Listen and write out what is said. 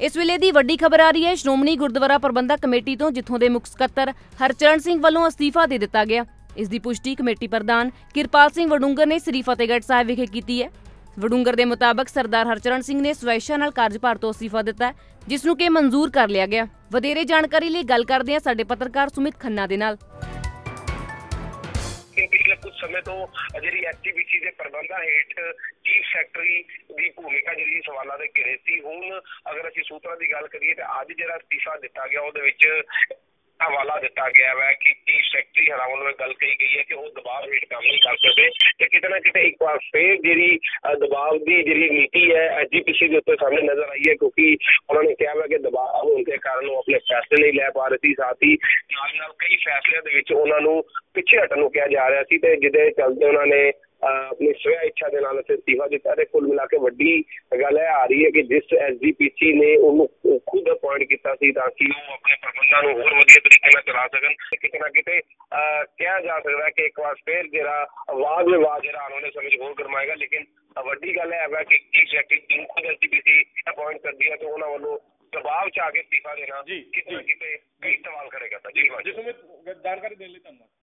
ਇਸ ਵੇਲੇ ਦੀ ਵੱਡੀ ਖਬਰ ਆ ਰਹੀ ਹੈ ਸ਼੍ਰੋਮਣੀ ਗੁਰਦੁਆਰਾ ਪ੍ਰਬੰਧਕ ਕਮੇਟੀ ਤੋਂ ਜਿੱਥੋਂ ਦੇ ਮੁੱਖ ਸਕੱਤਰ ਹਰਚਰਨ ਸਿੰਘ ਵੱਲੋਂ ਅਸਤੀਫਾ ਦੇ ਦਿੱਤਾ ਗਿਆ। ਇਸ ਦੀ ਪੁਸ਼ਟੀ ਕਮੇਟੀ ਪ੍ਰਧਾਨ ਕਿਰਪਾਲ ਸਿੰਘ ਵਡੂੰਗਰ ਨੇ ਸ੍ਰੀ ਫਤਿਹਗੜ੍ਹ ਸਾਹਿਬ ਵਿਖੇ ਕੀਤੀ ਹੈ। ਵਡੂੰਗਰ ਦੇ ਮੁਤਾਬਕ ਸਰਦਾਰ ਹਰਚਰਨ ਸਿੰਘ ਨੇ ਸਵੈਸ਼ਾ ਨਾਲ ਕਾਰਜਭਾਰ ਤੋਂ ਅਸਤੀਫਾ ਦਿੱਤਾ ਹੈ, ਜਿਸ ਨੂੰ ਕਿ ਮਨਜ਼ੂਰ ਕਰ ਲਿਆ ਗਿਆ। ਵਧੇਰੇ ਜਾਣਕਾਰੀ ਲਈ ਗੱਲ ਕਰਦੇ ਹਾਂ ਸਾਡੇ ਪੱਤਰਕਾਰ ਸੁਮਿਤ ਖੰਨਾ ਦੇ ਨਾਲ। ਪਿਛਲੇ ਕੁਝ ਸਮੇਂ ਤੋਂ ਜਿਹੜੀ ਐਸਟੀਬੀਸੀ ਦੇ ਪ੍ਰਬੰਧਾਂ ਹੇਠ ਚੀਫ ਸੈਕਟਰੀ ਦੀ ਭੂਮਿਕਾ ਜਿਹੜੀ ਸਵਾਲਾਂ ਦੇ ਘੇਰੇ ਸੀ। ਹੁਣ ਅਗਰ ਅਸੀਂ ਸੂਤਰਾਂ ਦੀ ਗੱਲ ਕਰੀਏ ਤਾਂ ਅੱਜ ਜਿਹੜਾ ਅਸਤੀਫਾ ਦਿੱਤਾ ਗਿਆ, ਉਹਦੇ ਵਿੱਚ ਹਵਾਲਾ ਦਿੱਤਾ ਗਿਆ ਹੈ ਕਿ ਚੀਫ ਸੈਕਟਰੀ ਹਰਾਂ ਵੱਲੋਂ ਗੱਲ ਕਹੀ ਗਈ ਹੈ ਕਿ ਉਹ ਦਬਾਅ ਹੇਠ ਕੰਮ ਨਹੀਂ ਕਰ ਸਕਦੇ ਤੇ ਕਿਤੇ ਨਾ ਕਿਤੇ ਇੱਕ ਵਾਰ ਫੇਰ ਜਿਹੜੀ ਦਬਾਅ ਦੀ ਜਿਹੜੀ ਨੀਤੀ ਹੈ ਐਸਜੀਪੀਸੀ ਦੇ ਉੱਤੇ ਸਾਹਮਣੇ ਨਜ਼ਰ ਆਈ ਹੈ ਕਿਉਂਕਿ ਉਹਨਾਂ ਨੇ ਕਿਹਾ ਹੈ ਕਿ ਦਬਾਅ ਹੋਣ ਦੇ ਕਾਰਨ ਉਹ ਆਪਣੇ ਫੈਸਲੇ ਨਹੀਂ ਲੈ ਪਾ ਰਹੇ ਸੀ। ਸਾਥ ਹੀ ਨਾਲ ਨਾਲ ਕਈ ਫੈਸਲਿਆਂ ਦੇ ਵਿੱਚ ਉਹਨਾਂ ਨੂੰ ਪਿੱਛੇ ਹਟਣ ਨੂੰ ਕਿਹਾ ਜਾ ਰਿਹਾ ਸੀ ਤੇ ਜਿਹਦੇ ਚੱਲਦੇ ਉਹਨਾਂ ਨੇ ਅਹ ਆਪਣੀ ਸਵੈ ਇੱਛਾ ਦੇ ਨਾਲ ਅਸਤੀਫਾ ਦਿੱਤਾ ਤੇ ਕੁੱਲ ਮਿਲਾ ਕੇ ਵੱਡੀ ਗੱਲ ਇਹ ਆ ਰਹੀ ਹੈ ਕਿ ਜਿਸ ਐਸਜੀਪੀਸੀ ਨੇ ਉਹਨੂੰ ਖੁਦ ਅਪਾਇੰਟ ਕੀਤਾ ਸੀ ਤਾਂ ਕਿ ਉਹ ਆਪਣੇ ਪ੍ਰਬੰਧਾਂ ਨੂੰ ਹੋਰ ਵਧੀਆ ਤਰੀਕੇ ਨਾਲ ਚਲਾ ਸਕਣ ਤੇ ਕਿਤੇ ਨਾ ਕਿਤੇ ਅਹ ਕਿਹਾ ਜਾ ਸਕਦਾ ਹੈ ਕਿ ਇੱਕ ਵਾਰ ਫੇਰ ਜਿਹੜਾ ਆਵਾਜ਼ ਵਿਵਾਦ ਜਿਹੜਾ ਆਉਣ ਵਾਲੇ ਸਮੇਂ 'ਚ ਹੋਰ ਗਰਮਾਏਗਾ ਲੇਕਿਨ ਅਹ ਵੱਡੀ ਗੱਲ ਇਹ ਹੈ ਕਿ ਚੀਫ ਸੈਕਟਰੀ ਨੂੰ ਖੁਦ ਐਸਜੀਪੀਸੀ ਅਪਾਇੰਟ ਕਰਦੀ ਹੈ ਤੇ ਉਹਨਾਂ ਵੱਲੋਂ ਦਬਾਅ ਚ ਆ ਕੇ ਅਸਤੀਫਾ ਦੇਣਾ ਜੀ, ਕਿਤੇ ਨਾ ਜੀ। ਕਿਤੇ ਕਈ ਸਵਾਲ ਕਰੇਗਾ ਤਾਂ